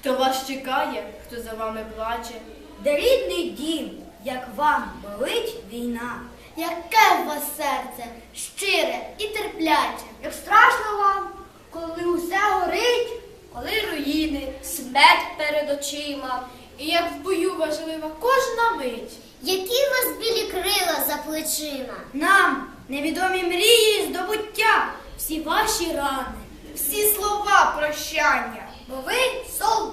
Хто вас чекає, хто за вами плаче, Де рідний дім, як вам болить війна, Яке у вас серце щире і терпляче, як страшно вам, коли усе горить, коли руїни, смерть перед очима, і як в бою важлива кожна мить. які у вас білі крила за плечима, нам невідомі мрії і здобуття, Всі ваші рани, всі слова прощання, бо ви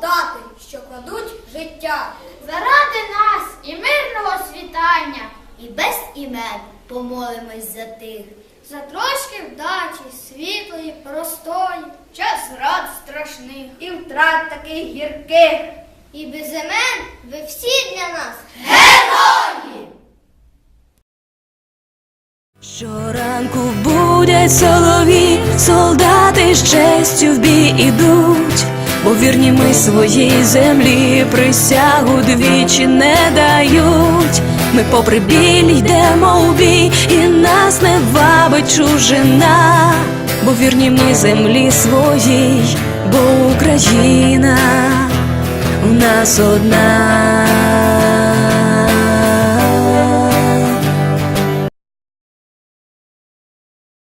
солдати, що кладуть життя. заради нас і мирного світання, і без імен помолимось за тих. За трошки вдачі, світлої, простої, Час зрад страшних і втрат таких гірких. і без імен ви всі для нас герої! Щоранку будять солові, солдати з честю в бій ідуть, бо вірні ми своїй землі присягу двічі не дають. Ми попри біль йдемо у бій, і нас не вабить чужина, бо вірні ми землі своїй, бо Україна у нас одна.